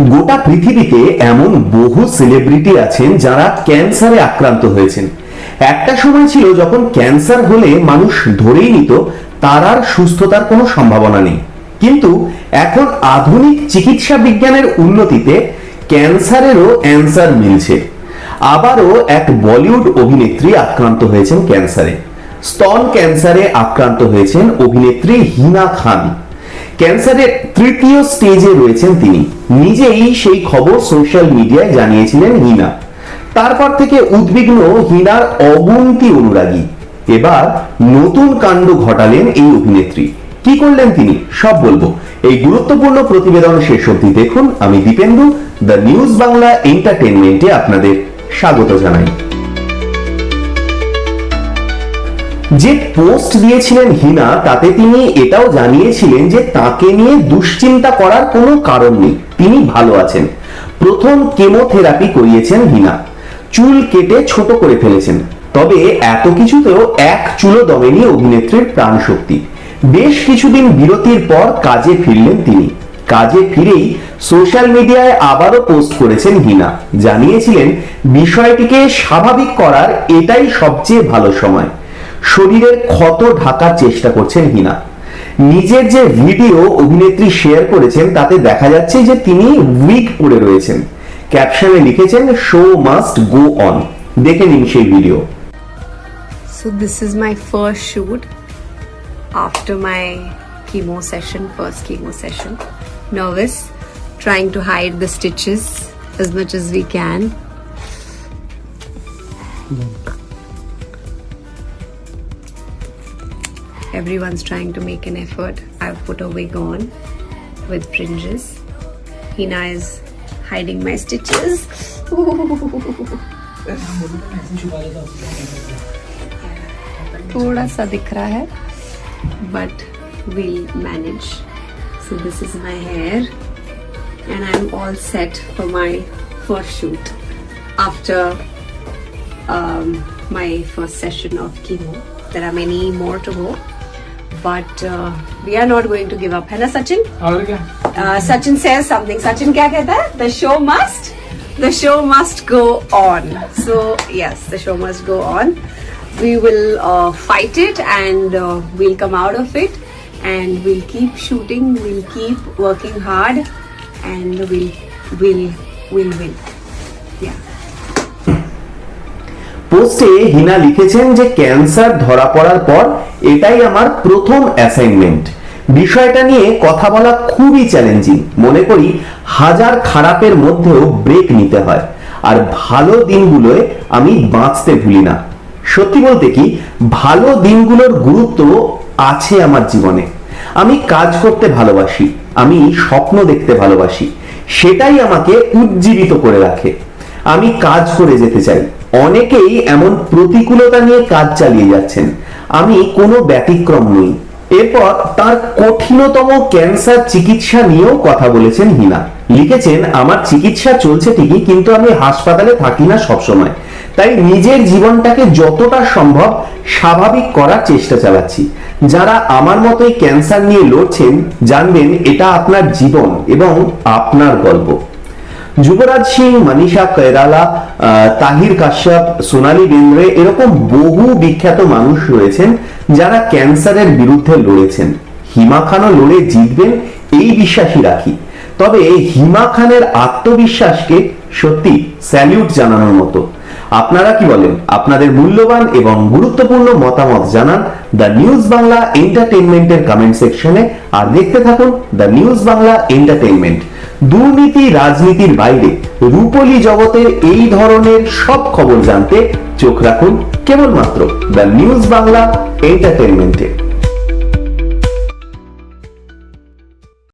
গোটা পৃথিবীতে এমন বহু সেলিব্রিটি আছেন যারা ক্যান্সারে আক্রান্ত হয়েছেন। একটা সময় ছিল যখন ক্যান্সার হলে মানুষ ধরেই নিত, তার আর সুস্থতার কোনো সম্ভাবনা নেই। কিন্তু এখন আধুনিক চিকিৎসা বিজ্ঞানের উন্নতিতে ক্যান্সারেরও অ্যান্সার মিলছে। আবারও এক বলিউড অভিনেত্রী আক্রান্ত হয়েছেন ক্যান্সারে স্তন ক্যান্সারে আক্রান্ত হয়েছেন অভিনেত্রী হিনা খান। ক্যান্সারের তৃতীয় স্টেজে রয়েছেন তিনি। নিজেই সেই খবর সোশ্যাল মিডিয়ায় জানিয়েছিলেন হিনা। তারপর থেকে উদ্বিগ্ন হিনার অগুন্তি অনুরাগী। এবার নতুন কাণ্ড ঘটালেন এই অভিনেত্রী। কি করলেন তিনি? সব বলব। এই গুরুত্বপূর্ণ প্রতিবেদন শেষ অবধি দেখুন। আমি দীপেন্দু, দ্য নিউজ বাংলা এন্টারটেনমেন্টে আপনাদের স্বাগত জানাই। যে পোস্ট দিয়েছিলেন হিনা, তাতে তিনি এটাও জানিয়েছিলেন যে তাকে নিয়ে দুশ্চিন্তা করার কোনো কারণ নেই, তিনি ভালো আছেন। প্রথম কেমোথেরাপি করিয়েছেন হিনা। চুল কেটে ছোট করে ফেলেছেন। তবে এত কিছুতেও এক চুলো দমেনি অভিনেত্রীর প্রাণ শক্তি বেশ কিছুদিন বিরতির পর কাজে ফিরলেন তিনি। কাজে ফিরেই সোশ্যাল মিডিয়ায় আবারও পোস্ট করেছেন হিনা। জানিয়েছিলেন, বিষয়টিকে স্বাভাবিক করার এটাই সবচেয়ে ভালো সময়। শরীরের ক্ষত ঢাকার চেষ্টা করছেন হিনা। নিজের যে ভিডিও অভিনেত্রী শেয়ার করেছেন, তাতে দেখা যাচ্ছে যে তিনি উইক পরে রয়েছেন। ক্যাপশনে লিখেছেন শো মাস্ট গো অন দেখে নিন সেই video so this is my first shoot after my chemo session first chemo session nervous trying to hide the stitches as much as we can Everyone's trying to make an effort. I've put a wig on with fringes. Hina is hiding my stitches. थोड़ा सा दिख रहा है but we'll manage so this is my hair and i'm all set for my first shoot after um, my first session of chemo there are many more to go but uh, we are not going to give up है ना सचिन और क्या uh, Sachin says something. Sachin क्या कहता है? The show must, the show must go on. So yes, the show must go on. We will uh, fight it and uh, we'll come out of it and we'll keep shooting. We'll keep working hard and we'll we'll we'll win. Yeah. পোস্টে হিনা লিখেছেন যে cancer ধরা পড়ার পর এটাই আমার প্রথম assignment বিষয়টা নিয়ে কথা বলা খুবই চ্যালেঞ্জিং মনে করি হাজার খারাপের মধ্যেও ব্রেক নিতে হয়। আর ভালো দিনগুলোয় আমি বাঁচতে ভুলি না। সত্যি বলতে কি, ভালো দিনগুলোর গুরুত্ব আছে আমার জীবনে। আমি কাজ করতে ভালোবাসি। আমি স্বপ্ন দেখতে ভালোবাসি। সেটাই আমাকে উজ্জীবিত করে রাখে। আমি কাজ করে যেতে চাই। অনেকেই এমন প্রতিকূলতা নিয়ে কাজ চালিয়ে যাচ্ছেন। আমি কোনো ব্যতিক্রম নই। এরপর তার কঠিনতম ক্যান্সার চিকিৎসা নিয়েও কথা বলেছেন হিনা। লিখেছেন, আমার চিকিৎসা চলছে ঠিকই, কিন্তু আমি হাসপাতালে থাকি না সবসময়। তাই নিজের জীবনটাকে যতটা সম্ভব স্বাভাবিক করার চেষ্টা চালাচ্ছি। যারা আমার মতোই ক্যান্সার নিয়ে লড়ছেন, জানবেন এটা আপনার জীবন এবং আপনার গল্প। যুবরাজ সিং, মনীষা কৈরালা তাহির কাশ্যপ, সোনালী বেন্দ্রে এরকম বহু বিখ্যাত মানুষ রয়েছেন যারা ক্যান্সারের বিরুদ্ধে লড়েছেন। হিমা খানও লড়ে জিতবেন এই বিশ্বাসই রাখি। তবে হিমা খানের আত্মবিশ্বাসকে সত্যি স্যালিউট জানানোর মতো। আপনারা কি বলেন? আপনাদের মূল্যবান এবং গুরুত্বপূর্ণ মতামত জানান দ্য নিউজ বাংলা এন্টারটেনমেন্টের কমেন্ট সেকশনে। আর দেখতে থাকুন দ্য নিউজ বাংলা এন্টারটেনমেন্ট দুর্নীতি রাজনীতির বাইরে রূপলি জগতের এই ধরনের সব খবর জানতে চোখ রাখুন কেবলমাত্র দ্য নিউজ বাংলা এন্টারটেনমেন্টে